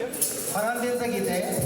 फरांदेचं गीत आहे.